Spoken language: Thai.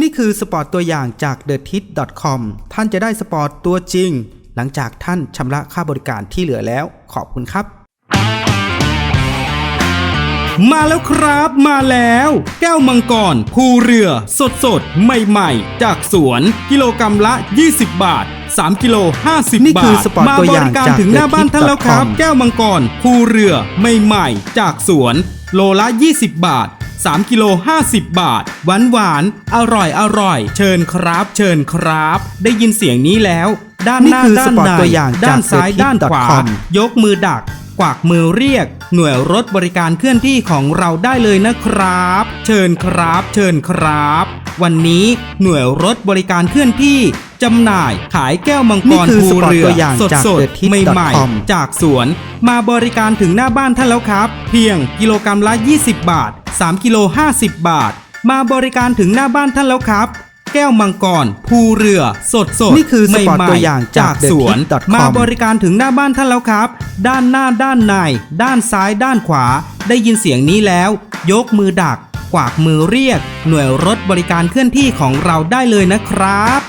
นี่คือสปอร์ตตัวอย่างจาก t h e t i t c o m ท่านจะได้สปอร์ตตัวจริง หลังจากท่านชำระค่าบริการที่เหลือแล้ว ขอบคุณครับ มาแล้วครับมาแล้ว แก้วมังกรภูเรือ สดสดๆใหม่ ๆ จากสวน กิโลกรรัมละ 20 บาท 3 กิโล 50นี่บาคือทสปอร์ตมาตัวบอย่างริการจากถึงหน้าบ้านท่านแล้วครับ thethit.com แก้วมังกรภูเรือใหม่ ๆ จากสวน โลละ 20 บาท 3กิโล50 บาท หวานหวานๆอร่อยอร่อย เชิญครับ เชิญครับ ได้ยินเสียงนี้แล้ว ด้านหน้านี่คือด้านสปอร์ตในตัวอย่างด้านจากซ้าย thethit.com ด้านขวายกมือดักกวักมือเรียก หน่วยรถบริการเคลื่อนที่ของเราได้เลยนะครับ เชิญครับ เชิญครับ วันนี้หน่วยรถบริการเคลื่อนที่จำหน่ายขายแก้วมังกนี่รคือภูสปอร์ตเรือตัวอย่างสดจากสด thethit.com ใหม่ๆ จากสวน มาบริการถึงหน้าบ้านท่านแล้วครับ เพียงกิโลกรรัมละ 20 บาท 3กิโล50 บาท มาบริการถึงหน้าบ้านท่านแล้วครับ แก้วมังกรภูเรือ สดสดนี่คือสปอร์ตใหม่ๆตัวอย่างจากสวน thethit.com มาบริการถึงหน้าบ้านท่านแล้วครับ ด้านหน้าด้านใน ด้านซ้ายด้านขวา ได้ยินเสียงนี้แล้ว ยกมือดัก กวากมือเรียก หน่วยรถบริการเคลื่อนที่ของเราได้เลยนะครับ